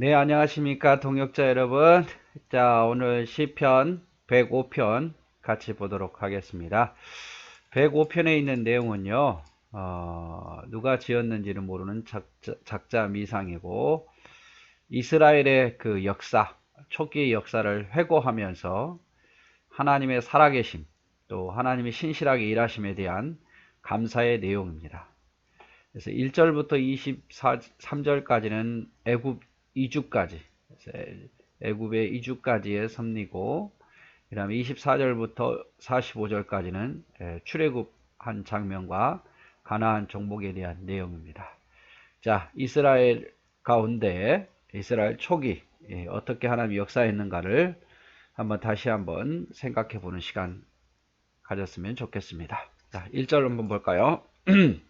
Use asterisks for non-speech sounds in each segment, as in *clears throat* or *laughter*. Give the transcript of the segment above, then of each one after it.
네, 안녕하십니까, 동역자 여러분. 자, 오늘 시편 105편 같이 보도록 하겠습니다. 105편에 있는 내용은요, 어, 누가 지었는지는 모르는 작자, 작자 미상이고, 이스라엘의 그 역사, 초기 역사를 회고하면서 하나님의 살아계심, 또 하나님의 신실하게 일하심에 대한 감사의 내용입니다. 그래서 1절부터 23절까지는 애굽 이주까지 애굽의 이주까지의 섭리고 그 다음에 24절부터 45절까지는 출애굽 한 장면과 가나안 정복에 대한 내용입니다. 자 이스라엘 가운데 이스라엘 초기 예, 어떻게 하나님이 역사했는가를 한번 다시 한번 생각해 보는 시간 가졌으면 좋겠습니다. 자 1절 한번 볼까요? *clears throat*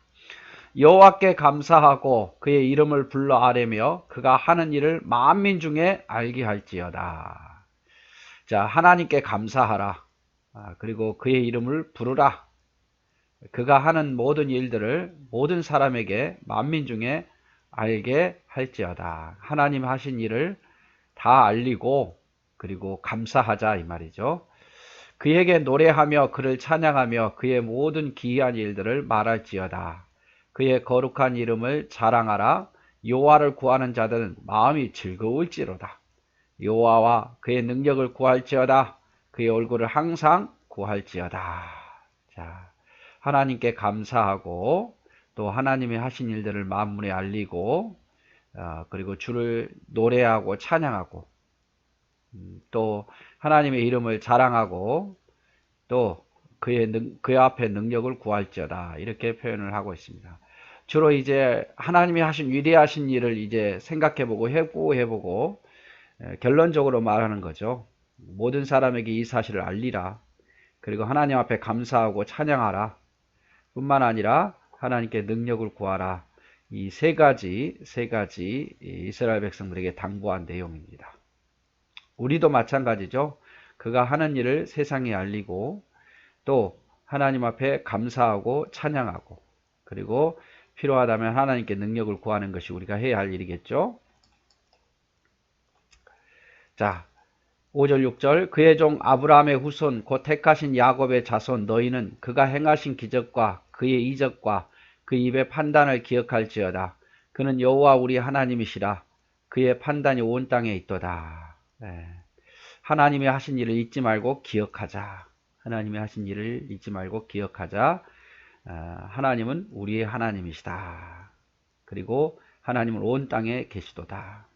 여호와께 감사하고 그의 이름을 불러 아뢰며 그가 하는 일을 만민 중에 알게 할지어다. 자, 하나님께 감사하라. 아, 그리고 그의 이름을 부르라. 그가 하는 모든 일들을 모든 사람에게 만민 중에 알게 할지어다. 하나님 하신 일을 다 알리고 그리고 감사하자 이 말이죠. 그에게 노래하며 그를 찬양하며 그의 모든 기이한 일들을 말할지어다. 그의 거룩한 이름을 자랑하라. 요하를 구하는 자들은 마음이 즐거울지로다. 요하와 그의 능력을 구할지어다. 그의 얼굴을 항상 구할지어다. 자, 하나님께 감사하고 또 하나님이 하신 일들을 만문에 알리고 어, 그리고 주를 노래하고 찬양하고 음, 또 하나님의 이름을 자랑하고 또 그의 능, 그의 앞에 능력을 구할지어다 이렇게 표현을 하고 있습니다. 주로 이제 하나님이 하신 위대하신 일을 이제 생각해보고 해보고 결론적으로 말하는 거죠. 모든 사람에게 이 사실을 알리라. 그리고 하나님 앞에 감사하고 찬양하라. 뿐만 아니라 하나님께 능력을 구하라. 이 세 가지, 세 가지 이스라엘 백성들에게 당부한 내용입니다. 우리도 마찬가지죠. 그가 하는 일을 세상에 알리고 또 하나님 앞에 감사하고 찬양하고 그리고 필요하다면 하나님께 능력을 구하는 것이 우리가 해야 할 일이겠죠. 자, 5절 6절 그의 종 아브라함의 후손 곧 택하신 야곱의 자손 너희는 그가 행하신 기적과 그의 이적과 그 입의 판단을 기억할지어다. 그는 여호와 우리 하나님이시라. 그의 판단이 온 땅에 있도다. 네. 하나님이 하신 일을 잊지 말고 기억하자. 하나님이 하신 일을 잊지 말고 기억하자. 아, 하나님은 우리의 하나님이시다. 그리고 하나님은 온 땅에 계시도다.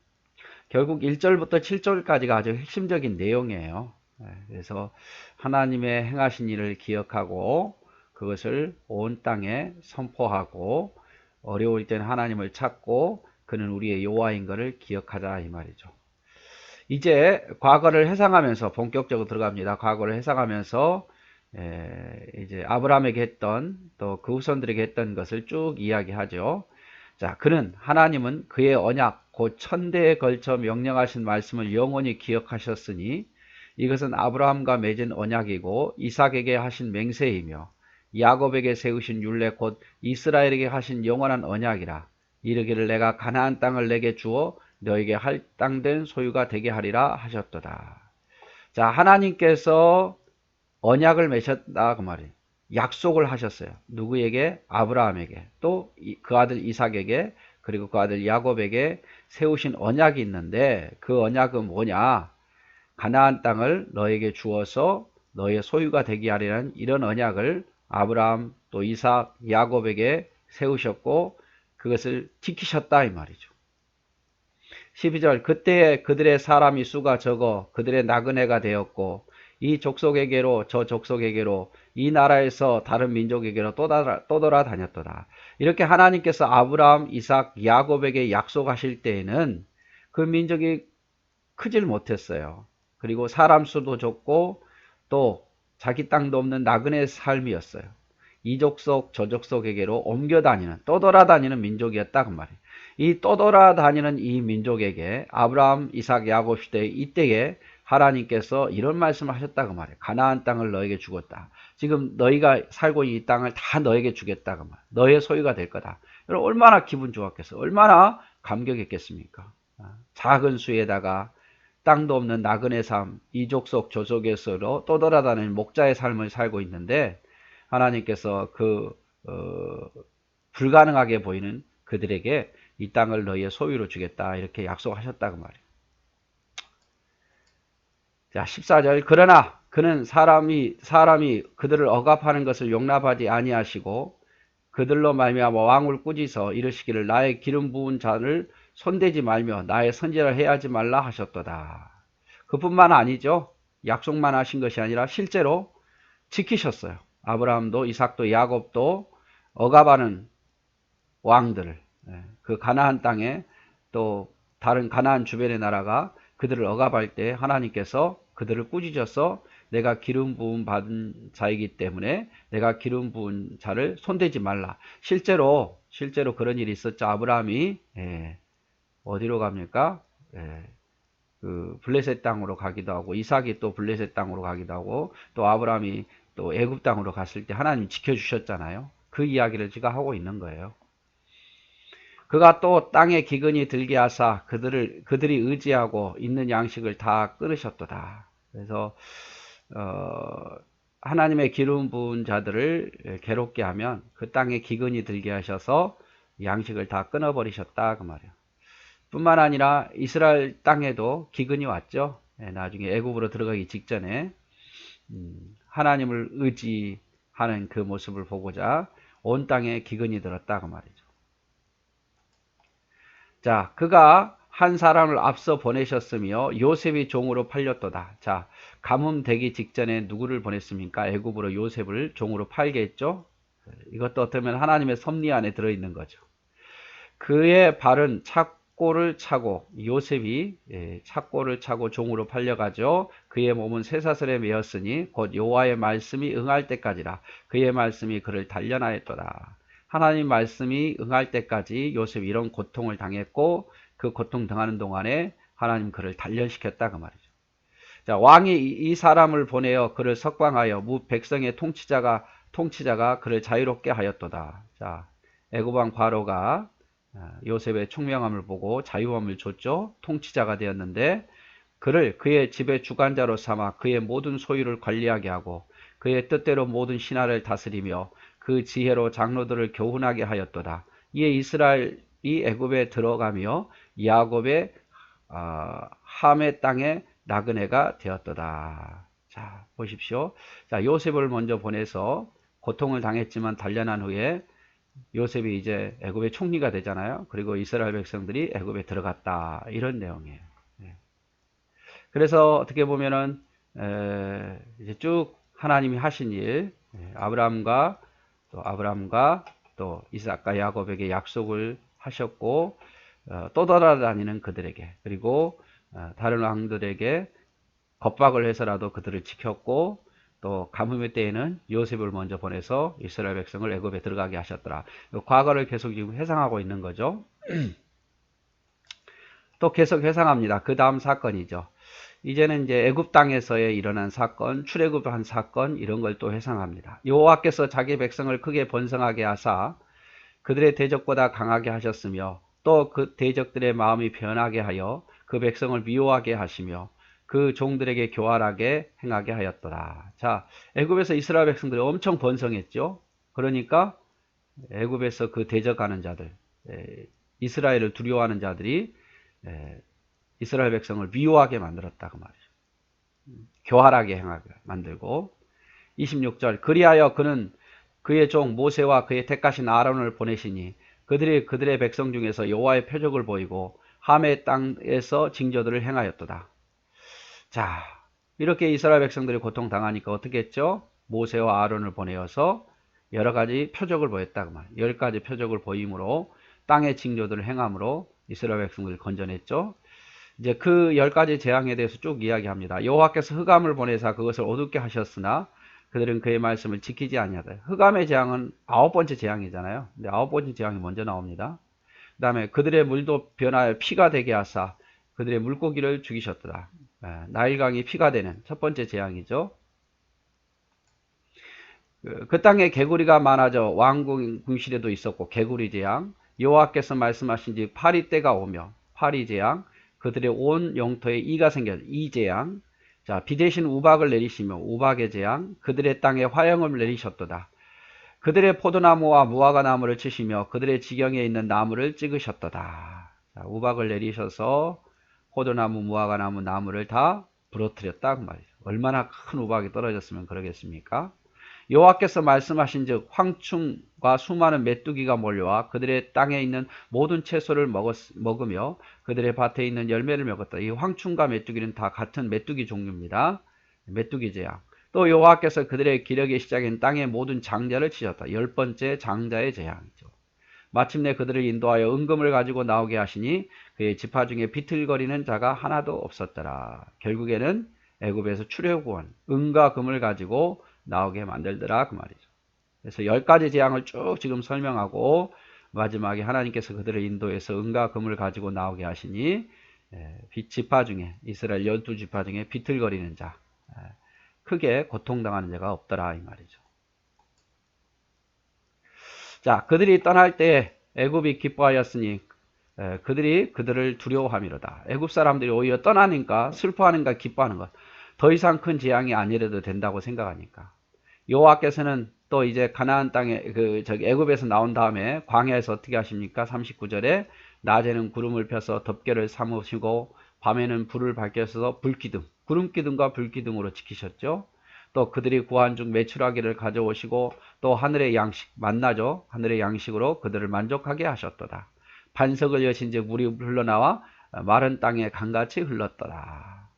결국 1절부터 7절까지가 아주 핵심적인 내용이에요. 네, 그래서 하나님의 행하신 일을 기억하고 그것을 온 땅에 선포하고 어려울 때는 하나님을 찾고 그는 우리의 여호와인 것을 기억하자 이 말이죠. 이제 과거를 해상하면서 본격적으로 들어갑니다. 과거를 해상하면서 에, 이제 아브라함에게 했던 또 그 후손들에게 했던 것을 쭉 이야기하죠. 자, 그는 하나님은 그의 언약 곧 천대에 걸쳐 명령하신 말씀을 영원히 기억하셨으니 이것은 아브라함과 맺은 언약이고 이삭에게 하신 맹세이며 야곱에게 세우신 율례 곧 이스라엘에게 하신 영원한 언약이라 이르기를 내가 가나안 땅을 내게 주어 너에게 할당된 소유가 되게 하리라 하셨도다. 자, 하나님께서 언약을 맺었다 그 말이에요. 약속을 하셨어요. 누구에게? 아브라함에게. 또 그 아들 이삭에게 그리고 그 아들 야곱에게 세우신 언약이 있는데 그 언약은 뭐냐? 가나안 땅을 너에게 주어서 너의 소유가 되게 하리는 이런 언약을 아브라함 또 이삭 야곱에게 세우셨고 그것을 지키셨다 이 말이죠. 12절 그때 그들의 사람이 수가 적어 그들의 나그네가 되었고 이 족속에게로 저 족속에게로 이 나라에서 다른 민족에게로 떠돌아 다녔더라. 이렇게 하나님께서 아브라함, 이삭, 야곱에게 약속하실 때에는 그 민족이 크질 못했어요. 그리고 사람 수도 적고 또 자기 땅도 없는 나그네 삶이었어요. 이 족속, 저 족속에게로 옮겨 다니는, 떠돌아 다니는 민족이었다. 그 말이에요. 이 떠돌아 다니는 이 민족에게 아브라함, 이삭, 야곱 시대 이때에 하나님께서 이런 말씀을 하셨다고 말해요. 가나안 땅을 너에게 주었다. 지금 너희가 살고 있는 이 땅을 다 너에게 주겠다고 말. 너의 소유가 될 거다. 여러분 얼마나 기분 좋았겠어. 얼마나 감격했겠습니까? 아, 작은 수에다가 땅도 없는 나그네 삶, 이족속 조속에서로 떠돌아다니는 목자의 삶을 살고 있는데 하나님께서 그 어, 불가능하게 보이는 그들에게 이 땅을 너희의 소유로 주겠다 이렇게 약속하셨다고 말이에요. 자, 14절 그러나 그는 사람이 사람이 그들을 억압하는 것을 용납하지 아니하시고 그들로 말미암아 왕을 꾸짖어 이르시기를 나의 기름 부은 자를 손대지 말며 나의 선지를 해하지 말라 하셨도다. 그뿐만 아니죠. 약속만 하신 것이 아니라 실제로 지키셨어요. 아브라함도 이삭도 야곱도 억압하는 왕들 예, 그 가나안 땅에 또 다른 가나안 주변의 나라가 그들을 억압할 때 하나님께서 그들을 꾸짖어서 내가 기름 부음 받은 자이기 때문에 내가 기름 부은 자를 손대지 말라. 실제로 실제로 그런 일이 있었죠. 아브라함이 예, 어디로 갑니까? 예, 그 블레셋 땅으로 가기도 하고 이삭이 또 블레셋 땅으로 가기도 하고 또 아브라함이 또 애굽 땅으로 갔을 때 하나님 지켜주셨잖아요. 그 이야기를 제가 하고 있는 거예요. 그가 또 땅에 기근이 들게 하사 그들을 그들이 의지하고 있는 양식을 다 끊으셨도다. 그래서 어, 하나님의 기름 부은 자들을 괴롭게 하면 그 땅에 기근이 들게 하셔서 양식을 다 끊어버리셨다 그 말이에요. 뿐만 아니라 이스라엘 땅에도 기근이 왔죠. 예, 나중에 애굽으로 들어가기 직전에 음, 하나님을 의지하는 그 모습을 보고자 온 땅에 기근이 들었다 그 말이죠. 자, 그가 한 사람을 앞서 보내셨으며 요셉이 종으로 팔렸도다. 자, 가뭄 되기 직전에 누구를 보냈습니까? 애굽으로 요셉을 종으로 팔게 했죠. 이것도 어쩌면 하나님의 섭리 안에 들어있는 거죠. 그의 발은 착고를 차고 요셉이 예, 착고를 차고 종으로 팔려가죠. 그의 몸은 쇠사슬에 매었으니 곧 여호와의 말씀이 응할 때까지라. 그의 말씀이 그를 단련하였도다. 하나님 말씀이 응할 때까지 요셉이 이런 고통을 당했고 그 고통 당하는 동안에 하나님 그를 단련시켰다 그 말이죠. 자, 왕이 이 사람을 보내어 그를 석방하여 무 백성의 통치자가 통치자가 그를 자유롭게 하였도다. 자, 애굽 왕 바로가 아, 요셉의 총명함을 보고 자유함을 줬죠. 통치자가 되었는데 그를 그의 집의 주관자로 삼아 그의 모든 소유를 관리하게 하고 그의 뜻대로 모든 신하를 다스리며 그 지혜로 장로들을 교훈하게 하였도다. 이에 이스라엘이 애굽에 들어가며 야곱의 어, 함의 땅에 나그네가 되었도다. 자, 보십시오. 자, 요셉을 먼저 보내서 고통을 당했지만 단련한 후에 요셉이 이제 애굽의 총리가 되잖아요. 그리고 이스라엘 백성들이 애굽에 들어갔다. 이런 내용이에요. 네. 그래서 어떻게 보면은 에, 이제 쭉 하나님이 하신 일, 예, 아브라함과 또 아브라함과 또 이삭과 야곱에게 약속을 하셨고 어, 떠돌아다니는 그들에게 그리고 어, 다른 왕들에게 겁박을 해서라도 그들을 지켰고 또 가뭄의 때에는 요셉을 먼저 보내서 이스라엘 백성을 애굽에 들어가게 하셨더라. 과거를 계속 지금 회상하고 있는 거죠. *clears throat* 또 계속 회상합니다. 그 다음 사건이죠. 이제는 이제 애굽 땅에서의 일어난 사건, 출애굽한 사건 이런 걸 또 회상합니다. 여호와께서 자기 백성을 크게 번성하게 하사 그들의 대적보다 강하게 하셨으며 또 그 대적들의 마음이 변하게 하여 그 백성을 미워하게 하시며 그 종들에게 교활하게 행하게 하였더라. 자, 애굽에서 이스라엘 백성들이 엄청 번성했죠. 그러니까 애굽에서 그 대적하는 자들, 이스라엘을 두려워하는 자들이 이스라엘 백성을 미워하게 만들었다고 말이죠. 교활하게 행하게 만들고 26절 그리하여 그는 그의 종 모세와 그의 택하신 아론을 보내시니 그들이 그들의 백성 중에서 여호와의 표적을 보이고 함의 땅에서 징조들을 행하였도다. 자, 이렇게 이스라엘 백성들이 고통 당하니까 어떻게 했죠? 모세와 아론을 보내어서 여러 가지 표적을 보였다고 말. 열 가지 표적을 보임으로 땅의 징조들을 행함으로 이스라엘 백성들을 건져냈죠. 이제 그 열 가지 재앙에 대해서 쭉 이야기합니다. 여호와께서 흑암을 보내사 그것을 어둡게 하셨으나 그들은 그의 말씀을 지키지 아니하다. 흑암의 재앙은 아홉 번째 재앙이잖아요. 근데 아홉 번째 재앙이 먼저 나옵니다. 그 다음에 그들의 물도 변하여 피가 되게 하사 그들의 물고기를 죽이셨더라. 예, 나일강이 피가 되는 첫 번째 재앙이죠. 그, 그 땅에 개구리가 많아져 왕궁실에도 있었고 개구리 재앙 여호와께서 말씀하신 지 파리 때가 오며 파리 재앙 그들의 온 영토에 이가 생겨 이 재앙 자, 비 대신 우박을 내리시며 우박의 재앙 그들의 땅에 화영을 내리셨도다. 그들의 포도나무와 무화과 나무를 치시며 그들의 지경에 있는 나무를 찍으셨도다. 자, 우박을 내리셔서 포도나무, 무화과 나무, 나무를 다 부러뜨렸다 그 말이죠. 얼마나 큰 우박이 떨어졌으면 그러겠습니까? 여호와께서 말씀하신즉 황충 과 수많은 메뚜기가 몰려와 그들의 땅에 있는 모든 채소를 먹었, 먹으며 그들의 밭에 있는 열매를 먹었다. 이 황충과 메뚜기는 다 같은 메뚜기 종류입니다. 메뚜기 재앙. 또 여호와께서 그들의 기력의 시작인 땅의 모든 장자를 치셨다. 열 번째 장자의 재앙이죠. 마침내 그들을 인도하여 은금을 가지고 나오게 하시니 그의 지파 중에 비틀거리는 자가 하나도 없었더라. 결국에는 애굽에서 출애굽한 은과 금을 가지고 나오게 만들더라 그 말이죠. 그래서 열 가지 재앙을 쭉 지금 설명하고 마지막에 하나님께서 그들을 인도해서 은과 금을 가지고 나오게 하시니 지파 중에 이스라엘 열두 지파 중에 비틀거리는 자 크게 고통당하는 자가 없더라 이 말이죠. 자 그들이 떠날 때 애굽이 기뻐하였으니 그들이 그들을 두려워함이로다. 애굽 사람들이 오히려 떠나니까 슬퍼하는가 기뻐하는 것. 더 이상 큰 재앙이 아니래도 된다고 생각하니까. 여호와께서는 또 이제 가나안 땅에 그 저기 애굽에서 나온 다음에 광야에서 어떻게 하십니까? 39절에 낮에는 구름을 펴서 덮개를 삼으시고 밤에는 불을 밝혀서 불기둥, 구름기둥과 불기둥으로 지키셨죠. 또 그들이 구한 중 매출하기를 가져오시고 또 하늘의 양식 만나죠. 하늘의 양식으로 그들을 만족하게 하셨도다. 반석을 여신즉 물이 흘러나와 마른 땅에 강같이 흘렀더라.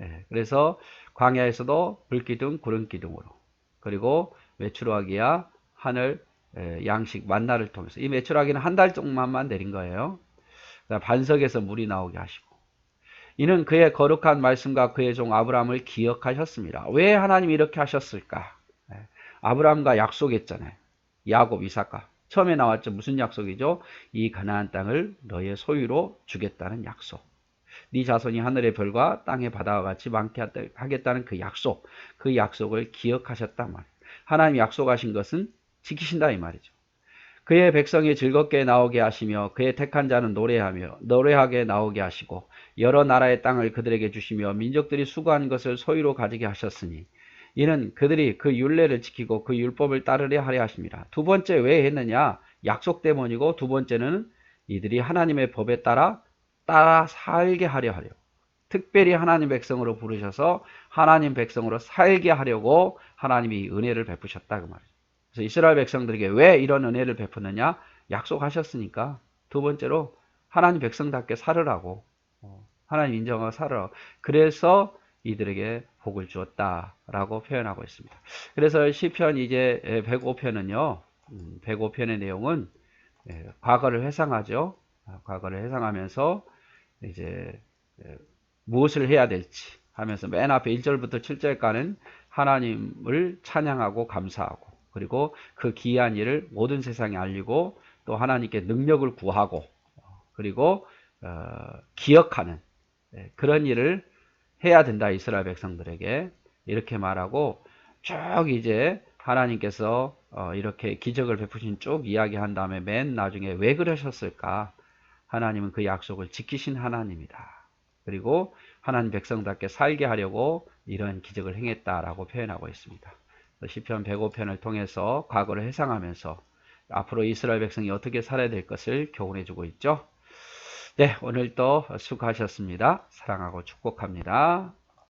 예, 그래서 광야에서도 불기둥, 구름기둥으로 그리고 매출하기야 하늘 예, 양식 만나를 통해서 이 매출하기는 한 달 동안만 내린 거예요. 반석에서 물이 나오게 하시고 이는 그의 거룩한 말씀과 그의 종 아브라함을 기억하셨습니다. 왜 하나님이 이렇게 하셨을까? 예, 아브라함과 약속했잖아요. 야곱, 이삭과 처음에 나왔죠. 무슨 약속이죠? 이 가나안 땅을 너의 소유로 주겠다는 약속. 네 자손이 하늘의 별과 땅의 바다와 같이 많게 하겠다는 그 약속, 그 약속을 기억하셨단 말이에요. 하나님 약속하신 것은 지키신다 이 말이죠. 그의 백성이 즐겁게 나오게 하시며 그의 택한 자는 노래하며 노래하게 나오게 하시고 여러 나라의 땅을 그들에게 주시며 민족들이 수고한 것을 소유로 가지게 하셨으니 이는 그들이 그 율례를 지키고 그 율법을 따르려 하려 하십니다. 두 번째 왜 했느냐? 약속 때문이고 두 번째는 이들이 하나님의 법에 따라 따라 살게 하려 하려. 특별히 하나님 백성으로 부르셔서 하나님 백성으로 살게 하려고 하나님이 은혜를 베푸셨다 그 말이죠. 그래서 이스라엘 백성들에게 왜 이런 은혜를 베푸느냐? 약속하셨으니까. 두 번째로 하나님 백성답게 살으라고. 어, 하나님 인정하고 살으라고. 그래서 이들에게 복을 주었다라고 표현하고 있습니다. 그래서 시편 이제 105편은요. 105편의 음, 내용은 예, 과거를 회상하죠. 아, 과거를 회상하면서 이제 예, 무엇을 해야 될지 하면서 맨 앞에 1절부터 7절까지는 하나님을 찬양하고 감사하고 그리고 그 기이한 일을 모든 세상에 알리고 또 하나님께 능력을 구하고 그리고 어, 기억하는 예, 그런 일을 해야 된다 이스라엘 백성들에게 이렇게 말하고 쭉 이제 하나님께서 어, 이렇게 기적을 베푸신 쭉 이야기한 다음에 맨 나중에 왜 그러셨을까 하나님은 그 약속을 지키신 하나님이다. 그리고 하나님 백성답게 살게 하려고 이런 기적을 행했다라고 표현하고 있습니다. 시편 105편을 통해서 과거를 회상하면서 앞으로 이스라엘 백성이 어떻게 살아야 될 것을 교훈해 주고 있죠. 네, 오늘도 수고하셨습니다. 사랑하고 축복합니다.